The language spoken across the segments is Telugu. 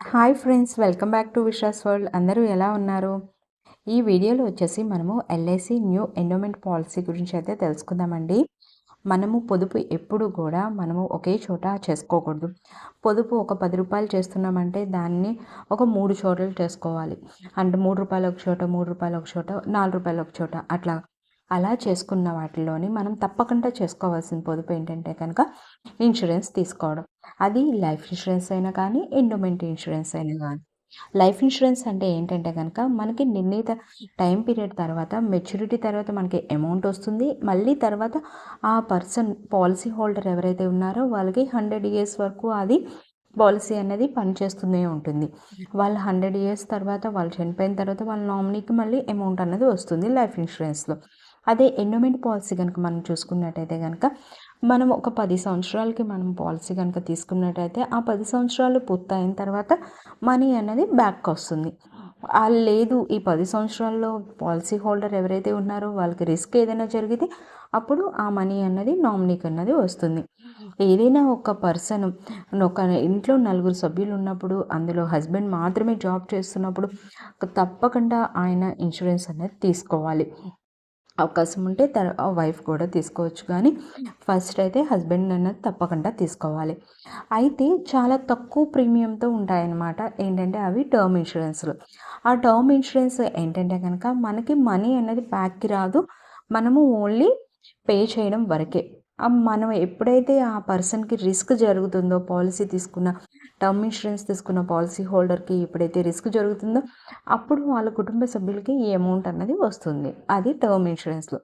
Hi friends welcome back to Vishwas world. అందరూ ఎలా ఉన్నారు? ఈ వీడియోలో వచ్చేసి మనము ఎల్ఐసి న్యూ ఎండోమెంట్ పాలసీ గురించి అయితే తెలుసుకుందామండి. మనము పొదుపు ఎప్పుడు కూడా మనము ఒకే చోట చేసుకోకూడదు. పొదుపు ఒక పది రూపాయలు చేస్తున్నామంటే దాన్ని ఒక మూడు చోట్ల చేసుకోవాలి. అంటే మూడు రూపాయలు ఒక చోట మూడు రూపాయలు ఒక చోట నాలుగు రూపాయలు ఒక చోట అట్లా. అలా చేసుకున్న వాటిలోని మనం తప్పకుండా చేసుకోవాల్సిన పొదుపు ఏంటంటే కనుక ఇన్సూరెన్స్ తీసుకోవడం. అది లైఫ్ ఇన్సూరెన్స్ అయినా కానీ ఎండోమెంట్ ఇన్సూరెన్స్ అయినా కానీ. లైఫ్ ఇన్సూరెన్స్ అంటే ఏంటంటే కనుక మనకి నిర్ణీత టైం పీరియడ్ తర్వాత మెచ్యూరిటీ తర్వాత మనకి అమౌంట్ వస్తుంది. మళ్ళీ తర్వాత ఆ పర్సన్ పాలసీ హోల్డర్ ఎవరైతే ఉన్నారో వాళ్ళకి హండ్రెడ్ ఇయర్స్ వరకు అది పాలసీ అనేది పనిచేస్తూనే ఉంటుంది. వాళ్ళు హండ్రెడ్ ఇయర్స్ తర్వాత వాళ్ళు చనిపోయిన తర్వాత వాళ్ళ నామినీకి మళ్ళీ అమౌంట్ అనేది వస్తుంది లైఫ్ ఇన్సూరెన్స్లో అదే ఎండోమెంట్ పాలసీ కనుక మనం చూసుకున్నట్టయితే కనుక మనం ఒక పది సంవత్సరాలకి మనం పాలసీ కనుక తీసుకున్నట్టయితే ఆ పది సంవత్సరాలు పూర్తయిన తర్వాత మనీ అనేది బ్యాక్ వస్తుంది. లేదు ఈ పది సంవత్సరాల్లో పాలసీ హోల్డర్ ఎవరైతే ఉన్నారో వాళ్ళకి రిస్క్ ఏదైనా జరిగితే అప్పుడు ఆ మనీ అన్నది నామినీకి అన్నది వస్తుంది. ఏదైనా ఒక పర్సన్ ఒక ఇంట్లో నలుగురు సభ్యులు ఉన్నప్పుడు అందులో హస్బెండ్ మాత్రమే జాబ్ చేస్తున్నప్పుడు తప్పకుండా ఆయన ఇన్సూరెన్స్ అనేది తీసుకోవాలి. అవకాశం ఉంటే తర్ వైఫ్ కూడా తీసుకోవచ్చు. కానీ ఫస్ట్ అయితే హస్బెండ్ అన్నది తప్పకుండా తీసుకోవాలి. అయితే చాలా తక్కువ ప్రీమియంతో ఉంటాయన్నమాట. ఏంటంటే అవి టర్మ్ ఇన్సూరెన్స్లు ఆ టర్మ్ ఇన్సూరెన్స్ ఏంటంటే కనుక మనకి మనీ అనేది బ్యాక్కి రాదు. మనము ఓన్లీ పే చేయడం వరకే. మనం ఎప్పుడైతే ఆ పర్సన్కి రిస్క్ జరుగుతుందో పాలసీ తీసుకున్న టర్మ్ ఇన్సూరెన్స్ తీసుకున్న పాలసీ హోల్డర్కి ఎప్పుడైతే రిస్క్ జరుగుతుందో అప్పుడు వాళ్ళ కుటుంబ సభ్యులకి ఈ అమౌంట్ అన్నది వస్తుంది. అది టర్మ్ ఇన్సూరెన్స్లో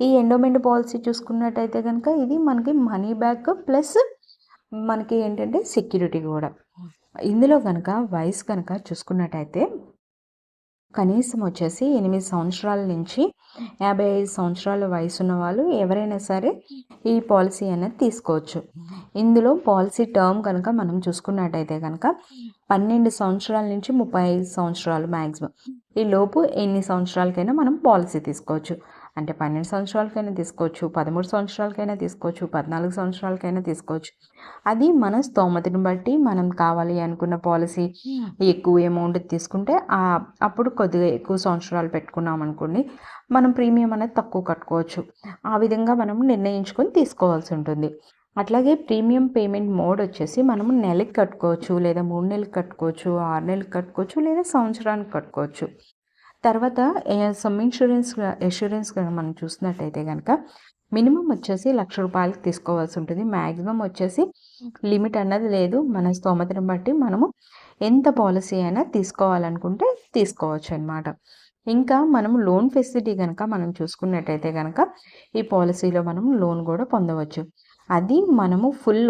ఈ ఎండోమెంట్ పాలసీ చూసుకున్నట్టయితే కనుక ఇది మనకి మనీ బ్యాక్ ప్లస్ మనకి ఏంటంటే సెక్యూరిటీ కూడా. ఇందులో కనుక వయసు కనుక చూసుకున్నట్టయితే కనీసం వచ్చేసి ఎనిమిది సంవత్సరాల నుంచి యాభై ఐదు సంవత్సరాల వయసు ఉన్న వాళ్ళు ఎవరైనా సరే ఈ పాలసీ అనేది తీసుకోవచ్చు. ఇందులో పాలసీ టర్మ్ కనుక మనం చూసుకున్నట్టయితే కనుక పన్నెండు సంవత్సరాల నుంచి ముప్పై ఐదు సంవత్సరాలు మ్యాక్సిమం ఈ లోపు ఎన్ని సంవత్సరాలకైనా మనం పాలసీ తీసుకోవచ్చు. అంటే పన్నెండు సంవత్సరాలకైనా తీసుకోవచ్చు పదమూడు సంవత్సరాలకైనా తీసుకోవచ్చు పద్నాలుగు సంవత్సరాలకైనా తీసుకోవచ్చు. అది మన స్తోమతని బట్టి మనం కావాలి అనుకున్న పాలసీ. ఎక్కువ అమౌంట్ తీసుకుంటే అప్పుడు కొద్దిగా ఎక్కువ సంవత్సరాలు పెట్టుకున్నాం అనుకోండి మనం ప్రీమియం అనేది తక్కువ కట్టుకోవచ్చు. ఆ విధంగా మనం నిర్ణయించుకొని తీసుకోవాల్సి ఉంటుంది. అట్లాగే ప్రీమియం పేమెంట్ మోడ్ వచ్చేసి మనము నెలకి కట్టుకోవచ్చు లేదా మూడు నెలలకు కట్టుకోవచ్చు ఆరు నెలలకు కట్టుకోవచ్చు లేదా సంవత్సరానికి కట్టుకోవచ్చు. తర్వాత సమ్ ఇన్సూరెన్స్ ఇన్సూరెన్స్ మనం చూసినట్టయితే కనుక మినిమం వచ్చేసి లక్ష రూపాయలకి తీసుకోవాల్సి ఉంటుంది. మ్యాక్సిమం వచ్చేసి లిమిట్ అన్నది లేదు. మన స్తోమతను బట్టి మనము ఎంత పాలసీ అయినా తీసుకోవాలనుకుంటే తీసుకోవచ్చు అనమాట ఇంకా మనం లోన్ ఫెసిలిటీ కనుక మనం చూసుకున్నట్టయితే కనుక ఈ పాలసీలో మనం లోన్ కూడా పొందవచ్చు. అది మనము ఫుల్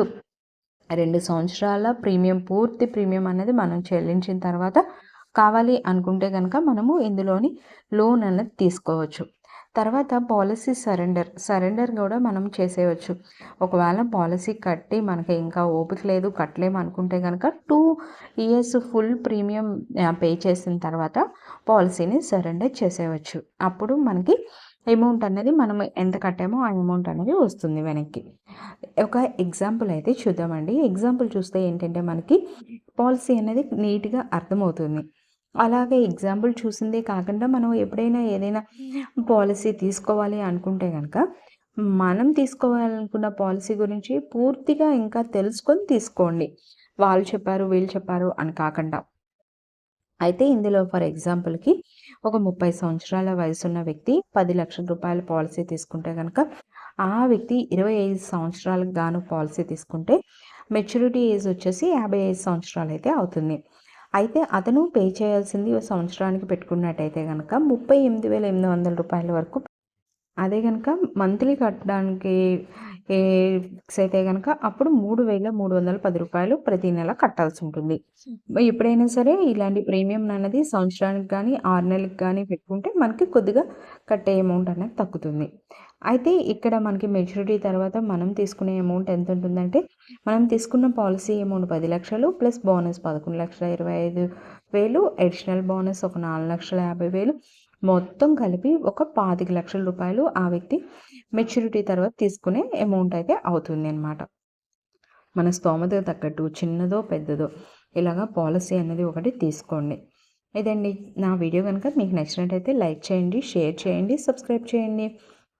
రెండు సంవత్సరాల ప్రీమియం పూర్తి ప్రీమియం అనేది మనం చెల్లించిన తర్వాత కావాలి అనుకుంటే కనుక మనము ఇందులోని లోన్ అనేది తీసుకోవచ్చు. తర్వాత పాలసీ సరెండర్ సరెండర్ కూడా మనం చేసేయచ్చు. ఒకవేళ పాలసీ కట్టి మనకి ఇంకా ఓపిక లేదు కట్టలేము అనుకుంటే కనుక two years full premium pay చేసిన తర్వాత పాలసీని సరెండర్ చేసేయచ్చు. అప్పుడు మనకి అమౌంట్ అనేది మనం ఎంత కట్టామో ఆ అమౌంట్ అనేది వస్తుంది వెనక్కి. ఒక ఎగ్జాంపుల్ అయితే చూద్దామండి. ఎగ్జాంపుల్ చూస్తే ఏంటంటే మనకి పాలసీ అనేది నీట్గా అర్థమవుతుంది. అలాగే ఎగ్జాంపుల్ చూసిందే కాకుండా మనం ఎప్పుడైనా ఏదైనా పాలసీ తీసుకోవాలి అనుకుంటే కనుక మనం తీసుకోవాలనుకున్న పాలసీ గురించి పూర్తిగా ఇంకా తెలుసుకొని తీసుకోండి. వాళ్ళు చెప్పారు వీళ్ళు చెప్పారు అని కాకుండా. అయితే ఇందులో ఫర్ ఎగ్జాంపుల్కి ఒక ముప్పై సంవత్సరాల వయసున్న వ్యక్తి పది లక్షల రూపాయల పాలసీ తీసుకుంటే కనుక ఆ వ్యక్తి ఇరవై ఐదు సంవత్సరాలకు గాను పాలసీ తీసుకుంటే మెచ్యూరిటీ ఏజ్ వచ్చేసి యాభై ఐదు సంవత్సరాలు అయితే అవుతుంది. అయితే అతను పే చేయాల్సింది సంవత్సరానికి పెట్టుకున్నట్టయితే కనుక ముప్పై ఎనిమిది వేల ఎనిమిది వందల రూపాయల వరకు అదే కనుక మంత్లీ కట్టడానికి ఫిక్స్ అయితే కనుక అప్పుడు మూడు వేల మూడు వందల పది రూపాయలు ప్రతి నెల కట్టాల్సి ఉంటుంది. ఎప్పుడైనా సరే ఇలాంటి ప్రీమియం అనేది సంవత్సరానికి కానీ ఆరు నెలలకు కానీ పెట్టుకుంటే మనకి కొద్దిగా కట్టే అమౌంట్ అనేది తగ్గుతుంది. అయితే ఇక్కడ మనకి మెచ్యూరిటీ తర్వాత మనం తీసుకునే అమౌంట్ ఎంత ఉంటుందంటే మనం తీసుకున్న పాలసీ అమౌంట్ పది లక్షలు ప్లస్ బోనస్ పదకొండు లక్షల ఇరవై ఐదు వేలు అడిషనల్ బోనస్ ఒక నాలుగు లక్షల యాభై వేలు. మొత్తం కలిపి ఒక పాతిక లక్షల రూపాయలు ఆ వ్యక్తి మెచ్యూరిటీ తర్వాత తీసుకునే అమౌంట్ అయితే అవుతుంది అనమాట మన స్తోమత తగ్గట్టు చిన్నదో పెద్దదో ఇలాగా పాలసీ అనేది ఒకటి తీసుకోండి. ఇదండి నా వీడియో కనుక మీకు నచ్చినట్టయితే లైక్ చేయండి షేర్ చేయండి సబ్స్క్రైబ్ చేయండి.